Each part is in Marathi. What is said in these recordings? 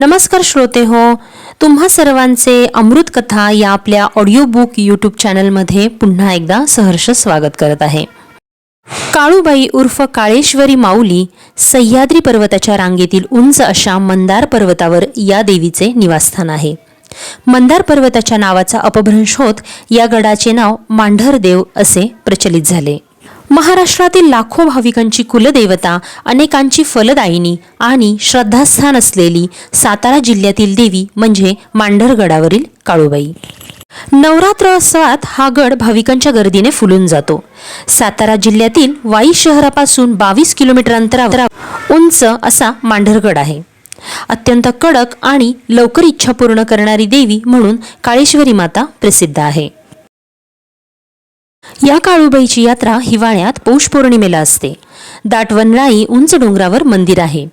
नमस्कार श्रोते हो तुम्हा सर्वांचे अमृत कथा या आपल्या ऑडिओ बुक यूट्यूब चॅनलमध्ये पुन्हा एकदा सहर्ष स्वागत करत आहे. काळूबाई उर्फ काळेश्वरी माऊली सह्याद्री पर्वताच्या रांगेतील उंच अशा मंदार पर्वतावर या देवीचे निवासस्थान आहे. मंदार पर्वताच्या नावाचा अपभ्रंश होत या गडाचे नाव मांढरदेव असे प्रचलित झाले. महाराष्ट्रातील लाखो भाविकांची कुलदेवता अनेकांची फलदायिनी आणि श्रद्धास्थान असलेली सातारा जिल्ह्यातील देवी म्हणजे मांढरगडावरील काळूबाई. नवरात्रोत्सवात हा गड भाविकांच्या गर्दीने फुलून जातो. सातारा जिल्ह्यातील वाई शहरापासून बावीस किलोमीटर अंतरावर उंच असा मांढरगड आहे. अत्यंत कडक आणि लवकर इच्छा पूर्ण करणारी देवी म्हणून काळेश्वरी माता प्रसिद्ध आहे. या काळूबाईची यात्रा हिवाळ्यात पौष पौर्णिमेला असते. दाट वनराई उंच डोंगरावर मंदिर आहे.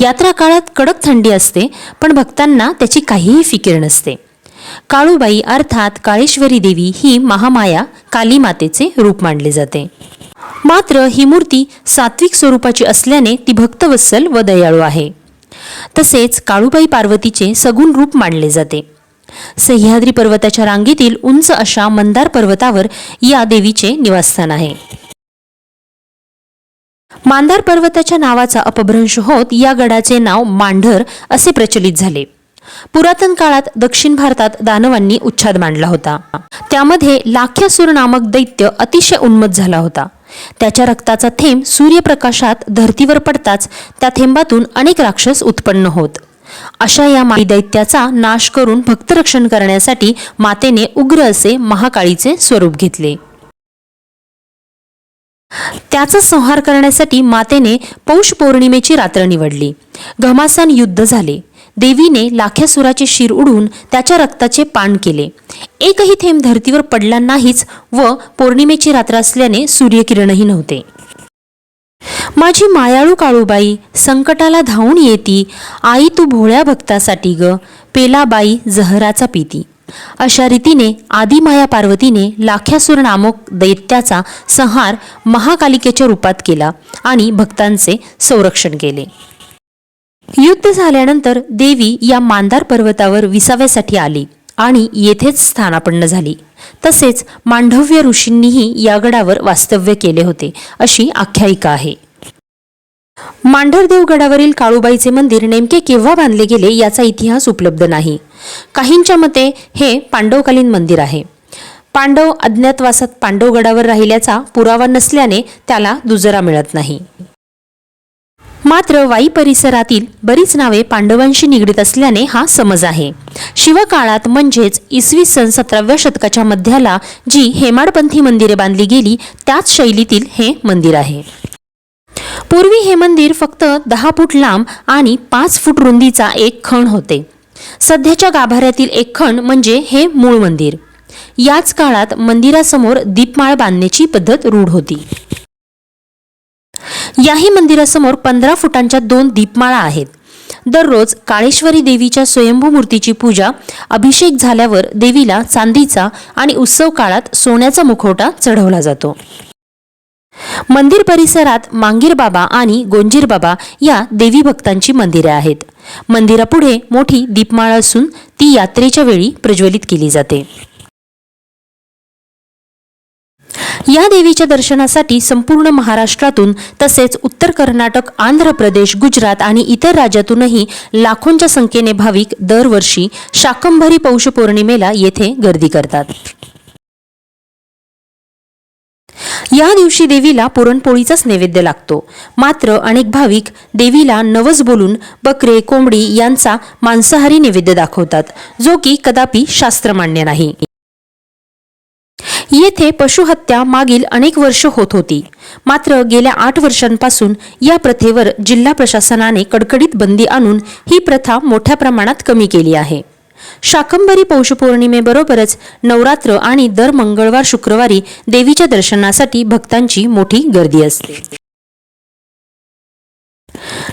यात्रा काळात कडक थंडी असते पण भक्तांना त्याची काहीही फिकीर नसते. काळूबाई अर्थात काळेश्वरी देवी ही महामाया काली मातेचे रूप मानले जाते. मात्र ही मूर्ती सात्विक स्वरूपाची असल्याने ती भक्तवत्सल व दयाळू आहे. तसेच काळूबाई पार्वतीचे सगुण रूप मानले जाते. सह्याद्री पर्वताच्या रांगेतील उंच अशा मंदार पर्वतावर या देवीचे निवासस्थान आहे. मांदार पर्वताच्या नावाचा अपभ्रंश होत या गडाचे नाव मांढर असे प्रचलित झाले. पुरातन काळात दक्षिण भारतात दानवांनी उच्छाद मांडला होता. त्यामध्ये लाख्यासूर नामक दैत्य अतिशय उन्मत झाला होता. त्याच्या रक्ताचा थेंब सूर्यप्रकाशात धर्तीवर पडताच त्या थेंबातून अनेक राक्षस उत्पन्न होत. अशा या माई दैत्याचा नाश करून भक्तरक्षण करण्यासाठी मातेने उग्र असे महाकाळीचे स्वरूप घेतले. त्याचा संहार करण्यासाठी मातेने पौष पौर्णिमेची रात्र निवडली. घमासान युद्ध झाले. देवीने लाख्यासुराचे शिर उडून त्याच्या रक्ताचे पान केले. एकही थेंब धर्तीवर पडला नाहीच व पौर्णिमेची रात्र असल्याने सूर्यकिरणही नव्हते. माझी मायाळू काळूबाई संकटाला धावून येती आई तू भोळ्या भक्तासाठी ग पेलाबाई जहराचा पिती अशा रीतीने आदिमाया पार्वतीने लाख्यासूर नामक दैत्याचा संहार महाकालिकेच्या रूपात केला आणि भक्तांचे संरक्षण केले. युद्ध झाल्यानंतर देवी या मांदार पर्वतावर विसाव्यासाठी आली आणि येथेच स्थानापन्न झाली. तसेच मांडव्य ऋषींनीही या गडावर वास्तव्य केले होते अशी आख्यायिका आहे. मांढरदेव गडावरील काळूबाईचे मंदिर नेमके केव्हा बांधले गेले याचा इतिहास उपलब्ध नाही. काहींच्या मते हे पांडवकालीन मंदिर आहे. पांडव अज्ञातवासात पांडवगडावर राहिल्याचा पुरावा नसल्याने त्याला दुजरा मिळत नाही. मात्र वाई परिसरातील बरीच नावे पांडवांशी निगडीत असल्याने हा समज आहे. शिवकाळात म्हणजेच इसवी सन सतराव्या शतकाच्या मध्याला जी हेमाडपंथी मंदिरे बांधली गेली त्याच शैलीतील हे मंदिर आहे. पूर्वी हे मंदिर फक्त दहा फूट लांब आणि पाच फूट रुंदीचा एक खण होते. सध्याच्या गाभाऱ्यातील एक खण म्हणजे हे मूळ मंदिर. याच काळात मंदिरासमोर दीपमाळ बांधण्याची पद्धत रूढ होती. याही मंदिरासमोर पंधरा फुटांच्या दोन दीपमाळा आहेत. दररोज काळेश्वरी देवीच्या स्वयंभू मूर्तीची पूजा अभिषेक झाल्यावर देवीला चांदीचा आणि उत्सव काळात सोन्याचा मुखवटा चढवला जातो. मंदिर परिसरात मांगीर बाबा आणि गोंजीर बाबा या देवी भक्तांची मंदिरे आहेत. मंदिरापुढे मोठी दीपमाळ असून ती यात्रेच्या वेळी प्रज्वलित केली जाते. या देवीच्या दर्शनासाठी संपूर्ण महाराष्ट्रातून तसेच उत्तर कर्नाटक आंध्र प्रदेश गुजरात आणि इतर राज्यातूनही लाखोंच्या संख्येने भाविक दरवर्षी शाकंभरी पौष पौर्णिमेला येथे गर्दी करतात. या दिवशी देवीला पुरणपोळीचाच नैवेद्य लागतो. मात्र अनेक भाविक देवीला नवस बोलून बकरे कोंबडी यांचा मांसाहारी नैवेद्य दाखवतात जो की कदापि शास्त्रमान्य नाही. येथे पशुहत्या मागील अनेक वर्ष होत होती. मात्र गेल्या आठ वर्षांपासून या प्रथेवर जिल्हा प्रशासनाने कडकडीत बंदी आणून ही प्रथा मोठ्या प्रमाणात कमी केली आहे. शाकंभरी पौषपौर्णिमेबरोबरच नवरात्र आणि दर मंगळवार शुक्रवारी देवीच्या दर्शनासाठी भक्तांची मोठी गर्दी असते.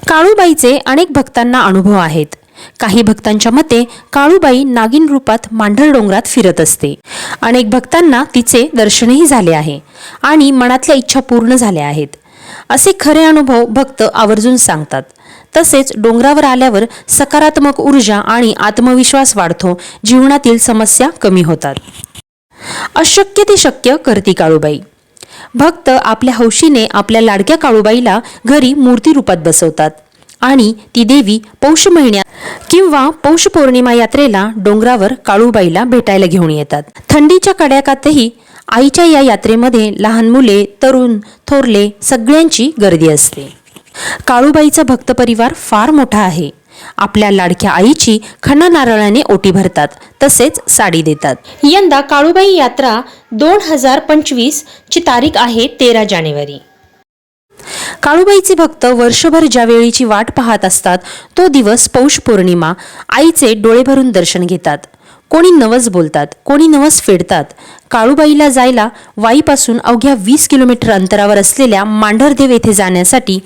काळूबाईचे अनेक भक्तांना अनुभव आहेत. काही भक्तांच्या मते काळूबाई नागिन रूपात मांढर डोंगरात फिरत असते. अनेक भक्तांना तिचे दर्शनही झाले आहे आणि मनातल्या इच्छा पूर्ण झाल्या आहेत. असे खरे अनुभव भक्त आवर्जून सांगतात. तसेच डोंगरावर आल्यावर सकारात्मक ऊर्जा आणि आत्मविश्वास वाढतो. जीवनातील समस्या कमी होतात. अशक्य ते शक्य करती काळूबाई. भक्त आपल्या हौशीने आपल्या लाडक्या काळूबाईला घरी मूर्ती रूपात बसवतात. आणि ती देवी पौष महिन्यात किंवा पौष पौर्णिमा यात्रेला डोंगरावर काळूबाईला भेटायला घेऊन येतात. थंडीच्या कड्याकातही आईच्या या यात्रेमध्ये लहान मुले तरुण थोरले सगळ्यांची गर्दी असते. काळूबाईचा भक्त परिवार फार मोठा आहे. आपल्या लाडक्या आईची खणा नारळाने ओटी भरतात तसेच साडी देतात. यंदा काळूबाई यात्रा दोन हजार पंचवीस ची तारीख आहे तेरा जानेवारी. काळूबाईचे भक्त वर्षभर ज्या वेळीची वाट पाहत असतात तो दिवस पौष पौर्णिमा आईचे डोळे भरून दर्शन घेतात. कोणी नवस बोलतात कोणी नवस फेडतात. काळूबाईला जायला वाईपासून अवघ्या वीस किलोमीटर अंतरावर असलेल्या मांढरदेव येथे जाण्यासाठी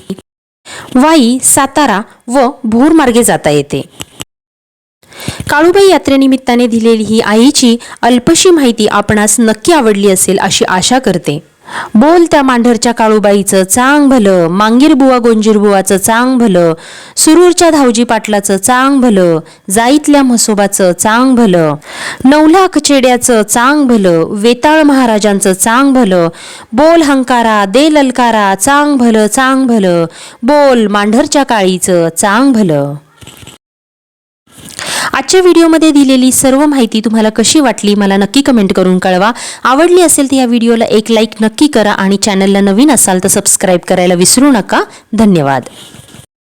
वाई सातारा व भोर मार्गे जाता येते. काळूबाई यात्रेनिमित्ताने दिलेली ही आईची अल्पशी माहिती आपणास नक्की आवडली असेल अशी आशा करते. बोल त्या मांढरच्या काळूबाईचं चांग भलं मांगीर बुवा गोंजीर बुवाचं चांग भलं सुरूरच्या धावजी पाटलाचं चांग भलं जाईतल्या म्हसोबाचं चांग भलं नवलाख चेड्याचं चांग भलं वेताळ महाराजांचं चांग भलं बोल हंकारा दे ललकारा चांग भलं चांग भलं बोल मांढरच्या काळीचं चांग भलं. आजच्या व्हिडिओमध्ये दिलेली सर्व माहिती तुम्हाला कशी वाटली मला नक्की कमेंट करून कळवा. आवडली असेल तर या व्हिडिओला एक लाईक नक्की करा आणि चॅनलला नवीन असाल तर सबस्क्राईब करायला विसरू नका. धन्यवाद.